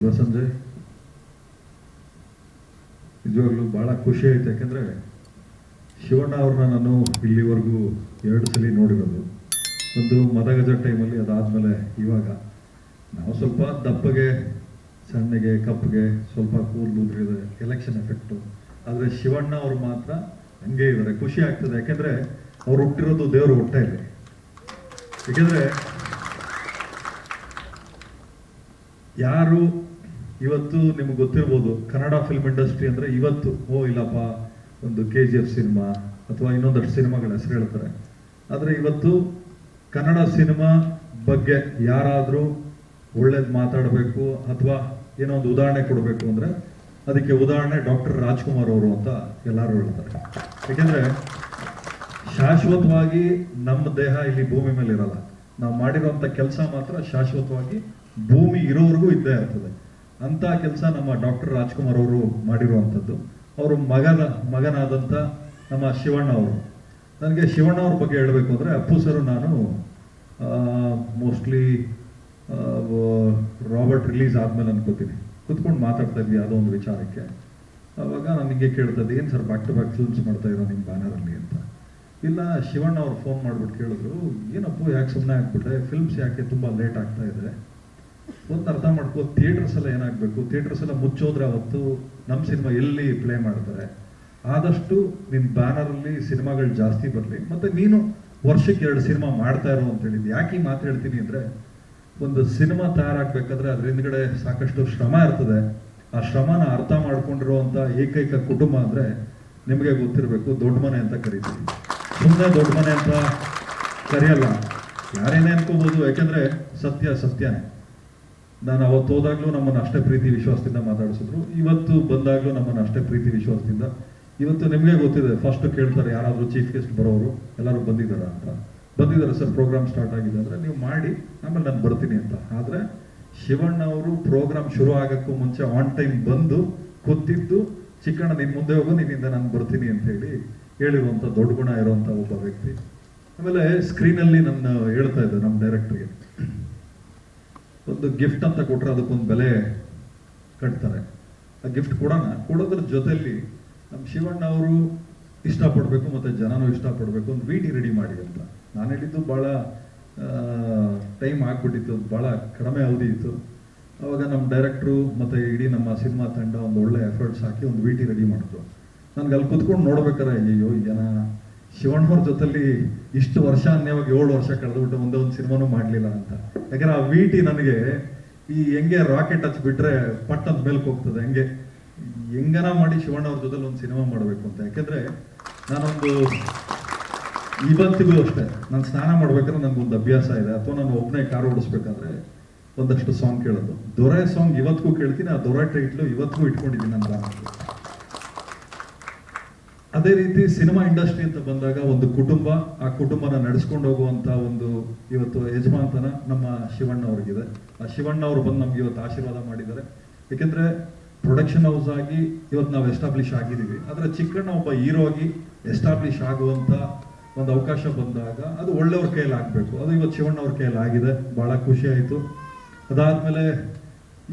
ಸಂಜೆ ನಿಜವಾಗ್ಲೂ ಭಾಳ ಖುಷಿ ಆಯ್ತು. ಯಾಕಂದ್ರೆ ಶಿವಣ್ಣ ಅವ್ರನ್ನ ನಾನು ಇಲ್ಲಿವರೆಗೂ ಎರಡು ಸಲ ನೋಡಿರೋದು. ಒಂದು ಮದಗಜ ಟೈಮಲ್ಲಿ ಅದಾದಮೇಲೆ ಇವಾಗ. ನಾವು ಸ್ವಲ್ಪ ದಪ್ಪಗೆ, ಸಣ್ಣಗೆ ಕಪ್ಪಗೆ ಸ್ವಲ್ಪ ಕೂದಲು ಉದುರಿದೆ ಎಲೆಕ್ಷನ್ ಎಫೆಕ್ಟು ಆದರೆ ಶಿವಣ್ಣ ಅವ್ರು ಮಾತ್ರ ಹಂಗೆ ಇದ್ದಾರೆ ಖುಷಿ ಆಗ್ತದೆ. ಯಾಕೆಂದರೆ ಅವ್ರು ಹುಟ್ಟಿರೋದು ದೇವರು ಹೊಟ್ಟೆಯಲ್ಲಿ ಯಾಕೆಂದರೆ ಯಾರು ಇವತ್ತು ನಿಮ್ಗೆ ಗೊತ್ತಿರ್ಬೋದು, ಕನ್ನಡ ಫಿಲ್ಮ್ ಇಂಡಸ್ಟ್ರಿ ಅಂದರೆ ಇವತ್ತು, ಓ ಇಲ್ಲಪ್ಪ, ಒಂದು ಕೆ ಜಿ ಎಫ್ ಸಿನಿಮಾ ಅಥವಾ ಇನ್ನೊಂದಷ್ಟು ಸಿನಿಮಾಗಳ ಹೆಸರು ಹೇಳ್ತಾರೆ. ಆದರೆ ಇವತ್ತು ಕನ್ನಡ ಸಿನಿಮಾ ಬಗ್ಗೆ ಯಾರಾದರೂ ಒಳ್ಳೇದು ಮಾತಾಡಬೇಕು ಅಥವಾ ಏನೋ ಒಂದು ಉದಾಹರಣೆ ಕೊಡಬೇಕು ಅಂದರೆ ಅದಕ್ಕೆ ಉದಾಹರಣೆ ಡಾಕ್ಟರ್ ರಾಜ್ಕುಮಾರ್ ಅವರು ಅಂತ ಎಲ್ಲರೂ ಹೇಳ್ತಾರೆ. ಯಾಕೆಂದರೆ ಶಾಶ್ವತವಾಗಿ ನಮ್ಮ ದೇಹ ಇಲ್ಲಿ ಭೂಮಿ ಮೇಲೆ ಇರಲ್ಲ ನಾವು ಮಾಡಿರೋಂಥ ಕೆಲಸ ಮಾತ್ರ ಶಾಶ್ವತವಾಗಿ ಭೂಮಿ ಇರೋವರೆಗೂ ಇದ್ದೇ ಇರ್ತದೆ. ಅಂತ ಕೆಲಸ ನಮ್ಮ ಡಾಕ್ಟರ್ ರಾಜ್ಕುಮಾರ್ ಅವರು ಮಾಡಿರುವಂಥದ್ದು. ಅವರು ಮಗನ, ಮಗನಾದಂಥ ನಮ್ಮ ಶಿವಣ್ಣ ಅವರು. ನನಗೆ ಶಿವಣ್ಣ ಅವ್ರ ಬಗ್ಗೆ ಹೇಳಬೇಕು ಅಂದರೆ ಅಪ್ಪು ಸರ್ ನಾನು ಮೋಸ್ಟ್ಲಿ ರಾಬರ್ಟ್ ರಿಲೀಸ್ ಆದಮೇಲೆ ಅನ್ಕೋತೀನಿ ಕುತ್ಕೊಂಡು ಮಾತಾಡ್ತಾ ಇದ್ವಿ ಯಾವುದೋ ಒಂದು ವಿಚಾರಕ್ಕೆ. ಅವಾಗ ನಾನು ನಿಮಗೆ ಕೇಳ್ತಾ ಇದ್ದೆ, ಏನು sir back to back films ಮಾಡ್ತಾ ಇರೋ ನಿಮ್ಮ ಬ್ಯಾನರಲ್ಲಿ ಅಂತ? ಇಲ್ಲ, ಶಿವಣ್ಣ ಅವ್ರು ಫೋನ್ ಮಾಡಿಬಿಟ್ಟು ಕೇಳಿದ್ರು, ಏನಪ್ಪು, ಯಾಕೆ ಸುಮ್ಮನೆ ಆಗ್ಬಿಟ್ರೆ ಫಿಲ್ಮ್ಸ್ ಯಾಕೆ ತುಂಬ ಲೇಟ್ ಆಗ್ತಾ ಇದೆ? ಒಂದು ಅರ್ಥ ಮಾಡ್ಕೋ ಥಿಯೇಟರ್ಸ್ ಎಲ್ಲ ಏನಾಗಬೇಕು? ಥಿಯೇಟರ್ಸ್ ಎಲ್ಲ ಮುಚ್ಚೋದ್ರೆ ಅವತ್ತು ನಮ್ಮ ಸಿನಿಮಾ ಎಲ್ಲಿ ಪ್ಲೇ ಮಾಡ್ತಾರೆ? ಆದಷ್ಟು ನಿನ್ನ ಬ್ಯಾನರಲ್ಲಿ ಸಿನಿಮಾಗಳು ಜಾಸ್ತಿ ಬರಲಿ. ಮತ್ತೆ ನೀನು ವರ್ಷಕ್ಕೆ ಎರಡು ಸಿನಿಮಾ ಮಾಡ್ತಾ ಇರೋ ಅಂತ ಹೇಳಿದ್ದು ಯಾಕೆ ಈ ಮಾತು ಹೇಳ್ತೀನಿ ಅಂದರೆ, ಒಂದು ಸಿನಿಮಾ ತಯಾರಾಗಬೇಕಾದ್ರೆ ಅದ್ರ ಹಿಂದ್ಗಡೆ ಸಾಕಷ್ಟು ಶ್ರಮ ಇರ್ತದೆ. ಆ ಶ್ರಮನ ಅರ್ಥ ಮಾಡ್ಕೊಂಡಿರುವಂಥ ಏಕೈಕ ಕುಟುಂಬ ಅಂದರೆ ನಿಮಗೆ ಗೊತ್ತಿರಬೇಕು, ದೊಡ್ಡ ಮನೆ ಅಂತ ಕರಿತೀವಿ ಸುಮ್ಮನೆ ದೊಡ್ಡ ಮನೆ ಅಂತ ಕರೆಯಲ್ಲ. ಯಾರೇನೇ ಅನ್ಕೋಬೋದು, ಯಾಕೆಂದರೆ ಸತ್ಯ ಸತ್ಯನೇ. ನಾನು ಅವತ್ತು ಹೋದಾಗ್ಲೂ ನಮ್ಮನ್ನು ಅಷ್ಟೇ ಪ್ರೀತಿ ವಿಶ್ವಾಸದಿಂದ ಮಾತಾಡಿಸಿದ್ರು. ಇವತ್ತು ಬಂದಾಗ್ಲೂ ನಮ್ಮನ್ನು ಅಷ್ಟೇ ಪ್ರೀತಿ ವಿಶ್ವಾಸದಿಂದ. ಇವತ್ತು ನಿಮಗೆ ಗೊತ್ತಿದೆ ಫಸ್ಟ್ ಕೇಳ್ತಾರೆ ಯಾರಾದರೂ ಚೀಫ್ ಗೆಸ್ಟ್ ಬರೋರು, ಎಲ್ಲರೂ ಬಂದಿದ್ದಾರೆ ಅಂತ. ಬಂದಿದ್ದಾರೆ ಸರ್ ಪ್ರೋಗ್ರಾಮ್ ಸ್ಟಾರ್ಟ್ ಆಗಿದೆ ಅಂದರೆ ನೀವು ಮಾಡಿ, ಆಮೇಲೆ ನಾನು ಬರ್ತೀನಿ ಅಂತ. ಆದರೆ ಶಿವಣ್ಣ ಅವರು ಪ್ರೋಗ್ರಾಮ್ ಶುರು ಆಗೋಕ್ಕೂ ಮುಂಚೆ ಆನ್ ಟೈಮ್ ಬಂದು ಕೂತಿದ್ದು, ಚಿಕ್ಕಣ್ಣ ನಿನ್ನ ಮುಂದೆ ಹೋಗು, ನಿನ್ನಿಂದ ನಾನು ಬರ್ತೀನಿ ಅಂತ ಹೇಳಿ ಹೇಳಿರುವಂಥ ದೊಡ್ಡ ಗುಣ ಇರುವಂಥ ಒಬ್ಬ ವ್ಯಕ್ತಿ. ಆಮೇಲೆ ಸ್ಕ್ರೀನಲ್ಲಿ ನನ್ನ ಹೇಳ್ತಾ ಇದ್ದೆ ನಮ್ಮ ಡೈರೆಕ್ಟ್ರಿಗೆ ಒಂದು ಗಿಫ್ಟ್ ಅಂತ ಕೊಟ್ರೆ ಅದಕ್ಕೊಂದು ಬೆಲೆ ಕಟ್ತಾರೆ. ಆ ಗಿಫ್ಟ್ ಕೊಡೋಣ, ಕೊಡೋದ್ರ ಜೊತೆಯಲ್ಲಿ ನಮ್ಮ ಶಿವಣ್ಣ ಅವರು ಇಷ್ಟಪಡಬೇಕು ಮತ್ತು ಜನನೂ ಇಷ್ಟಪಡಬೇಕು, ಒಂದು ವಿ ಟಿ ರೆಡಿ ಮಾಡಿ ಅಂತ. ನಾನು ಹೇಳಿದ್ದು ಭಾಳ ಟೈಮ್ ಆಗ್ಬಿಟ್ಟಿತ್ತು, ಭಾಳ ಕಡಿಮೆ ಅವಧಿ ಇತ್ತು ಅವಾಗ ನಮ್ಮ ಡೈರೆಕ್ಟ್ರು ಮತ್ತು ಇಡೀ ನಮ್ಮ ಸಿನಿಮಾ ತಂಡ ಒಂದು ಒಳ್ಳೆ ಎಫರ್ಟ್ಸ್ ಹಾಕಿ ಒಂದು ವಿ ಟಿ ರೆಡಿ ಮಾಡಿದ್ರು ನನಗೆ ಅಲ್ಲಿ ಕುತ್ಕೊಂಡು ನೋಡ್ಬೇಕಾರೆ ಅಯ್ಯೋ ಜನ ಶಿವಣ್ಣವ್ರ ಜೊತೆಲಿ ಇಷ್ಟು ವರ್ಷ ಅನ್ಯವಾಗ ಏಳು ವರ್ಷ ಕಳೆದ್ಬಿಟ್ಟು ಒಂದೇ ಒಂದು ಸಿನಿಮಾನು ಮಾಡಲಿಲ್ಲ ಅಂತ. ಯಾಕಂದ್ರೆ ಆ ವಿ ಟಿ ನನಗೆ ಈ ಹೆಂಗೆ ರಾಕೆಟ್ ಹಚ್ ಬಿಟ್ರೆ ಪಟ್ ಅಂತ ಮೇಲ್ಕ್ ಹೋಗ್ತದೆ, ಹೆಂಗೆ. ಹೆಂಗನ ಮಾಡಿ ಶಿವಣ್ಣ ಅವ್ರ ಜೊತೆಲಿ ಒಂದು ಸಿನಿಮಾ ಮಾಡಬೇಕು ಅಂತ. ಯಾಕೆಂದ್ರೆ ನಾನೊಂದು ಇವತ್ತಿಗೂ ಅಷ್ಟೇ, ನಾನು ಸ್ನಾನ ಮಾಡ್ಬೇಕಾದ್ರೆ ಒಂದು ಅಭ್ಯಾಸ ಇದೆ, ಅಥವಾ ನಾನು ಒಬ್ಬನೇ ಕಾರ್ ಓಡಿಸ್ಬೇಕಾದ್ರೆ ಒಂದಷ್ಟು ಸಾಂಗ್ ಕೇಳೋದು. ದೊರೆ ಸಾಂಗ್ ಇವತ್ತಿಗೂ ಕೇಳ್ತೀನಿ, ಆ ದೊರೆ ಟೈಟ್ಲು ಇವತ್ತಿಗೂ ಇಟ್ಕೊಂಡಿದ್ದೀನಿ ಬ್ಯಾನರ್ಲಿ. ಅದೇ ರೀತಿ ಸಿನಿಮಾ ಇಂಡಸ್ಟ್ರಿ ಅಂತ ಬಂದಾಗ ಒಂದು ಕುಟುಂಬ, ಆ ಕುಟುಂಬನ ನಡೆಸ್ಕೊಂಡು ಹೋಗುವಂತ ಒಂದು ಇವತ್ತು ಯಜಮಾನ್ತನ ನಮ್ಮ ಶಿವಣ್ಣ ಅವ್ರಿಗಿದೆ. ಆ ಶಿವಣ್ಣ ಅವರು ಬಂದು ನಮ್ಗೆ ಇವತ್ತು ಆಶೀರ್ವಾದ ಮಾಡಿದ್ದಾರೆ. ಯಾಕೆಂದ್ರೆ ಪ್ರೊಡಕ್ಷನ್ ಹೌಸ್ ಆಗಿ ಇವತ್ತು ನಾವು ಎಸ್ಟಾಬ್ಲಿಷ್ ಆಗಿದ್ದೀವಿ. ಆದ್ರೆ ಚಿಕ್ಕಣ್ಣ ಒಬ್ಬ ಹೀರೋ ಆಗಿ ಎಸ್ಟಾಬ್ಲಿಷ್ ಆಗುವಂತ ಒಂದು ಅವಕಾಶ ಬಂದಾಗ ಅದು ಒಳ್ಳೆಯವ್ರ ಕೈಯಲ್ಲಿ ಆಗಬೇಕು. ಅದು ಇವತ್ತು ಶಿವಣ್ಣ ಅವ್ರ ಕೈಯಲ್ಲಿ ಆಗಿದೆ. ಬಹಳ ಖುಷಿ ಆಯಿತು. ಅದಾದ್ಮೇಲೆ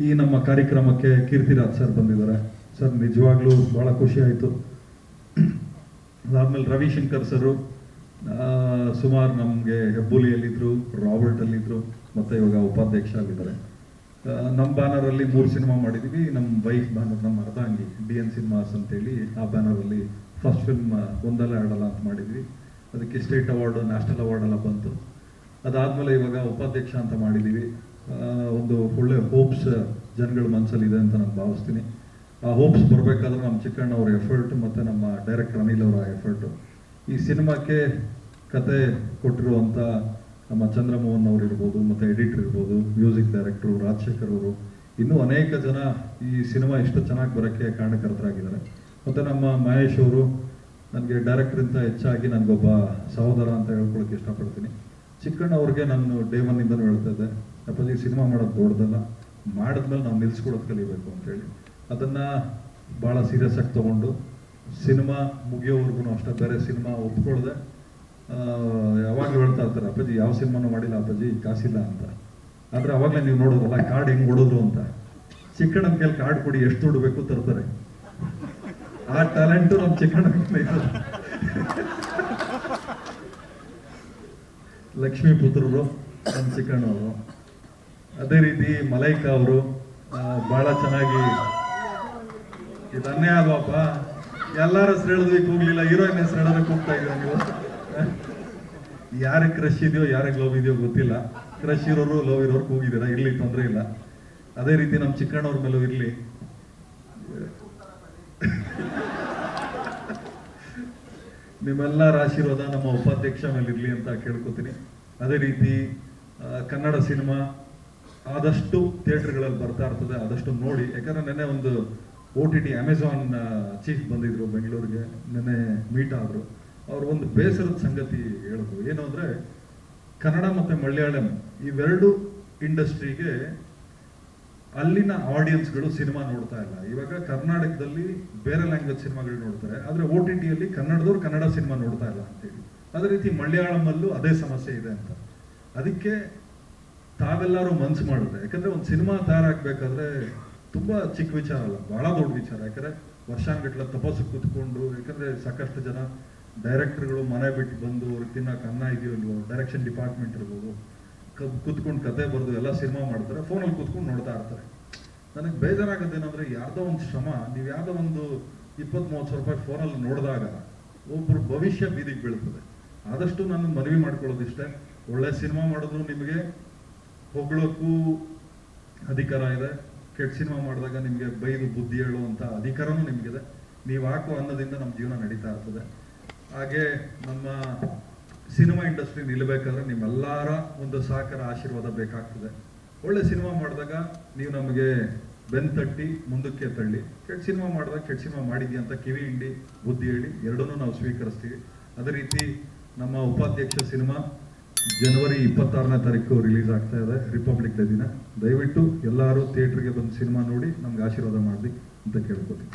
ಈ ನಮ್ಮ ಕಾರ್ಯಕ್ರಮಕ್ಕೆ ಕೀರ್ತಿರಾಜ್ ಸರ್ ಬಂದಿದ್ದಾರೆ. ಸರ್, ನಿಜವಾಗ್ಲೂ ಬಹಳ ಖುಷಿ ಆಯಿತು. ಅದಾದ್ಮೇಲೆ ರವಿಶಂಕರ್ ಸರು ಸುಮಾರು ನಮಗೆ ಹೆಬ್ಬುಲಿಯಲ್ಲಿದ್ದರು ರಾಬರ್ಟಲ್ಲಿದ್ದರು ಮತ್ತು ಇವಾಗ ಉಪಾಧ್ಯಕ್ಷ ಆಗಿದ್ದಾರೆ. ನಮ್ಮ ಬ್ಯಾನರಲ್ಲಿ ಮೂರು ಸಿನಿಮಾ ಮಾಡಿದ್ದೀವಿ ನಮ್ಮ ವೈಫ್ ಬ್ಯಾನರ್, ನಮ್ಮ ಅರ್ಧಾಂಗಿ ಡಿ ಎನ್ ಸಿನಿಮಾಸ್ ಅಂತೇಳಿ ಆ ಬ್ಯಾನರಲ್ಲಿ ಫಸ್ಟ್ ಫಿಲ್ಮ್ ಒಂದಲ್ಲ ಎರಡಲ್ಲ ಅಂತ ಮಾಡಿದ್ವಿ. ಅದಕ್ಕೆ ಸ್ಟೇಟ್ ಅವಾರ್ಡು, ನ್ಯಾಷನಲ್ ಅವಾರ್ಡ್ ಎಲ್ಲ ಬಂತು. ಅದಾದಮೇಲೆ ಇವಾಗ ಉಪಾಧ್ಯಕ್ಷ ಅಂತ ಮಾಡಿದ್ದೀವಿ ಒಂದು ಒಳ್ಳೆ ಹೋಪ್ಸ್ ಜನಗಳ ಮನಸ್ಸಲ್ಲಿದೆ ಅಂತ ನಾನು ಭಾವಿಸ್ತೀನಿ. ಆ ಹೋಪ್ಸ್ ಬರಬೇಕಾದ್ರೆ ನಮ್ಮ ಚಿಕ್ಕಣ್ಣ ಅವ್ರ ಎಫರ್ಟ್ ಮತ್ತು ನಮ್ಮ ಡೈರೆಕ್ಟರ್ ಅನಿಲ್ ಅವರ ಎಫರ್ಟು ಈ ಸಿನಿಮಾಕ್ಕೆ ಕತೆ ಕೊಟ್ಟಿರುವಂಥ ನಮ್ಮ ಚಂದ್ರಮೋಹನ್ ಅವರು ಇರ್ಬೋದು, ಮತ್ತು ಎಡಿಟರ್ ಇರ್ಬೋದು ಮ್ಯೂಸಿಕ್ ಡೈರೆಕ್ಟ್ರು ರಾಜಶೇಖರ್ ಅವರು. ಇನ್ನೂ ಅನೇಕ ಜನ ಈ ಸಿನಿಮಾ ಇಷ್ಟು ಚೆನ್ನಾಗಿ ಬರೋಕ್ಕೆ ಕಾರಣಕರ್ತರಾಗಿದ್ದಾರೆ. ಮತ್ತು ನಮ್ಮ ಮಹೇಶ್ ಅವರು ನನಗೆ ಡೈರೆಕ್ಟ್ರಿಂದ ಹೆಚ್ಚಾಗಿ ನನಗೊಬ್ಬ ಸಹೋದರ ಅಂತ ಹೇಳ್ಕೊಳಕ್ಕೆ ಇಷ್ಟಪಡ್ತೀನಿ. ಚಿಕ್ಕಣ್ಣ ಅವ್ರಿಗೆ ನಾನು ಡೇ ಒನ್ನಿಂದನೂ ಹೇಳ್ತಾ ಇದ್ದೆ, ಅಪ್ಪಾಜಿ ಸಿನಿಮಾ ಮಾಡೋದು ದೊಡ್ಡದಲ್ಲ, ಮಾಡಿದ್ಮೇಲೆ ನಾವು ನಿಲ್ಸ್ಕೊಡೋದು ಕಲಿಬೇಕು ಅಂತೇಳಿ. ಅದನ್ನು ಭಾಳ ಸೀರಿಯಸ್ ಆಗಿ ತೊಗೊಂಡು ಸಿನಿಮಾ ಮುಗಿಯೋವರೆಗೂ ಅಷ್ಟೇ ಬೇರೆ ಸಿನಿಮಾ ಒಪ್ಕೊಳ್ದೆ ಯಾವಾಗಲೂ ಹೇಳ್ತಾ ಇರ್ತಾರೆ, ಅಪ್ಪಾಜಿ ಯಾವ ಸಿನಿಮಾನು ಮಾಡಿಲ್ಲ ಅಪ್ಪಾಜಿ, ಕಾಸಿಲ್ಲ ಅಂತ. ಆದರೆ ಅವಾಗಲೇ ನೀವು ನೋಡೋದಲ್ಲ ಕಾರ್ಡ್ ಹೆಂಗ್ ಹೊಡೋದು ಅಂತ. ಚಿಕ್ಕಣ್ಣನ ಕೈಲಿ ಕಾರ್ಡ್ ಕೊಡಿ, ಎಷ್ಟು ದುಡ್ಡು ತರ್ತಾರೆ. ಆ ಟ್ಯಾಲೆಂಟು ನಮ್ಮ ಚಿಕ್ಕಣ್ಣ ಲಕ್ಷ್ಮೀ ಪುತ್ರರು ನಮ್ಮ ಚಿಕ್ಕಣ್ಣವರು. ಅದೇ ರೀತಿ ಮಲೈಕಾ ಅವರು ಭಾಳ ಚೆನ್ನಾಗಿ ಇದನ್ನೇ ಅಲ್ವಪ್ಪ ಎಲ್ಲರ ಹೆಸರು ಹೇಳೋದಕ್ಕೆ ಕೂಗ್ಲಿಲ್ಲ ಹೀರೋಯಿನ್ ಹೆಸರು ಹೋಗ್ತಾ ಕೂಗ್ತಾ ಇದ್ದೀರ ನೀವು? ಯಾರಿಗೆ ಕ್ರಶ್ ಇದೆಯೋ, ಯಾರಿಗೆ ಲವ್ ಇದೆಯೋ ಗೊತ್ತಿಲ್ಲ. ಕ್ರಶ್ ಇರೋರು ಲವ್ ಇರೋರು ಕೂಗಿದ್ದೀರ ಇರ್ಲಿ, ತೊಂದರೆ ಇಲ್ಲ. ಅದೇ ರೀತಿ ನಮ್ಮ ಚಿಕ್ಕಣ್ಣವ್ರ ಮೇಲೂ ಇರ್ಲಿ. ನಿಮ್ಮೆಲ್ಲರ ಆಶೀರ್ವಾದ ನಮ್ಮ ಉಪಾಧ್ಯಕ್ಷ ಮೇಲೆ ಇರ್ಲಿ ಅಂತ ಕೇಳ್ಕೊತೀನಿ. ಅದೇ ರೀತಿ ಕನ್ನಡ ಸಿನಿಮಾ ಆದಷ್ಟು ಥಿಯೇಟರ್ಗಳಲ್ಲಿ ಬರ್ತಾ ಇರ್ತದೆ, ಆದಷ್ಟು ನೋಡಿ. ಯಾಕಂದ್ರೆ ನೆನ್ನೆ ಒಂದು O T T Amazon chief ಬಂದಿದ್ರು ಬೆಂಗಳೂರಿಗೆ, ನಿನ್ನೆ ಮೀಟ್ ಆದರು. ಅವರು ಒಂದು ಬೇಸರದ ಸಂಗತಿ ಹೇಳಿದ್ರು ಏನು ಅಂದರೆ, ಕನ್ನಡ ಮತ್ತು ಮಲಯಾಳಂ ಇವೆರಡು ಇಂಡಸ್ಟ್ರಿಗೆ ಅಲ್ಲಿನ ಆಡಿಯನ್ಸ್ಗಳು ಸಿನಿಮಾ ನೋಡ್ತಾ ಇಲ್ಲ. ಇವಾಗ ಕರ್ನಾಟಕದಲ್ಲಿ ಬೇರೆ ಲ್ಯಾಂಗ್ವೇಜ್ ಸಿನಿಮಾಗಳು ನೋಡ್ತಾರೆ. ಆದರೆ ಓ ಟಿ ಟಿಯಲ್ಲಿ ಕನ್ನಡದವ್ರು ಕನ್ನಡ ಸಿನಿಮಾ ನೋಡ್ತಾ ಇಲ್ಲ ಅಂತೇಳಿ. ಅದೇ ರೀತಿ ಮಲಯಾಳಮಲ್ಲೂ ಅದೇ ಸಮಸ್ಯೆ ಇದೆ ಅಂತ. ಅದಕ್ಕೆ ತಾವೆಲ್ಲರೂ ಮನಸ್ಸು ಮಾಡಿದ್ರೆ ಯಾಕಂದ್ರೆ ಒಂದು ಸಿನಿಮಾ ತಯಾರಾಗ್ಬೇಕಾದ್ರೆ ತುಂಬಾ ಚಿಕ್ಕ ವಿಚಾರ ಅಲ್ಲ, ಬಹಳ ದೊಡ್ಡ ವಿಚಾರ. ಯಾಕಂದ್ರೆ ವರ್ಷಾಂಗಟ್ಲ ತಪಸ್ಸು ಕೂತ್ಕೊಂಡು, ಯಾಕಂದ್ರೆ ಸಾಕಷ್ಟು ಜನ ಡೈರೆಕ್ಟರ್ಗಳು ಮನೆ ಬಿಟ್ಟು ಬಂದು ಅವ್ರಿಗೆ ತಿನ್ನಕ್ಕೆ ಅನ್ನ ಇದೆಯೋ ಡೈರೆಕ್ಷನ್ ಡಿಪಾರ್ಟ್ಮೆಂಟ್ ಇರ್ಬೋದು ಕೂತ್ಕೊಂಡು ಕತೆ ಬರೆದು ಎಲ್ಲ ಸಿನಿಮಾ ಮಾಡ್ತಾರೆ, ಫೋನಲ್ಲಿ ಕೂತ್ಕೊಂಡು ನೋಡ್ತಾ ಇರ್ತಾರೆ. ನನಗೆ ಬೇಜಾರಾಗೋದೇನೆಂದರೆ ಯಾವುದೋ ಒಂದು ಶ್ರಮ, ನೀವು ಯಾವುದೋ ಒಂದು ಇಪ್ಪತ್ತು ಮೂವತ್ತು ಸಾವಿರ ರೂಪಾಯಿ ಫೋನಲ್ಲಿ ನೋಡಿದಾಗ ಒಬ್ಬರು ಭವಿಷ್ಯ ಬೀದಿಗೆ ಬೀಳ್ತದೆ. ಆದಷ್ಟು ನಾನು ಮನವಿ ಮಾಡ್ಕೊಳ್ಳೋದಿಷ್ಟೇ ಒಳ್ಳೆ ಸಿನಿಮಾ ಮಾಡಿದ್ರು ನಿಮಗೆ ಹೊಗಳಕ್ಕೂ ಅಧಿಕಾರ ಇದೆ. ಕೆಟ್ಟ ಸಿನಿಮಾ ಮಾಡಿದಾಗ ನಿಮಗೆ ಬೈದು ಬುದ್ಧಿ ಹೇಳುವಂಥ ಅಧಿಕಾರನೂ ನಿಮಗಿದೆ. ನೀವು ಹಾಕೋ ಅನ್ನದಿಂದ ನಮ್ಮ ಜೀವನ ನಡೀತಾ ಇರ್ತದೆ. ಹಾಗೆ ನಮ್ಮ ಸಿನಿಮಾ ಇಂಡಸ್ಟ್ರಿ ನಿಲ್ಲಬೇಕಾದ್ರೆ ನಿಮ್ಮೆಲ್ಲರ ಒಂದು ಸಹಕಾರ ಆಶೀರ್ವಾದ ಬೇಕಾಗ್ತದೆ. ಒಳ್ಳೆ ಸಿನಿಮಾ ಮಾಡಿದಾಗ ನೀವು ನಮಗೆ ಬೆನ್ ತಟ್ಟಿ ಮುಂದಕ್ಕೆ ತಳ್ಳಿ. ಕೆಟ್ಟ ಸಿನಿಮಾ ಮಾಡಿದಾಗ ಕೆಟ್ಟ ಸಿನಿಮಾ ಮಾಡಿದ್ಯಾ ಅಂತ ಕಿವಿ ಹಿಂಡಿ ಬುದ್ಧಿ ಹೇಳಿ ಎರಡನ್ನೂ ನಾವು ಸ್ವೀಕರಿಸ್ತೀವಿ. ಅದೇ ರೀತಿ ನಮ್ಮ ಉಪಾಧ್ಯಕ್ಷ ಸಿನಿಮಾ ಜನವರಿ ಇಪ್ಪತ್ತಾರನೇ ತಾರೀಕು ರಿಲೀಸ್ ಆಗ್ತಾ ಇದೆ ರಿಪಬ್ಲಿಕ್ ಡೇ ದಿನ. ದಯವಿಟ್ಟು ಎಲ್ಲರೂ ಥಿಯೇಟರ್ಗೆ ಬಂದು ಸಿನಿಮಾ ನೋಡಿ, ನಮ್ಗೆ ಆಶೀರ್ವಾದ ಮಾಡಿ ಅಂತ ಕೇಳ್ಕೊತೀನಿ.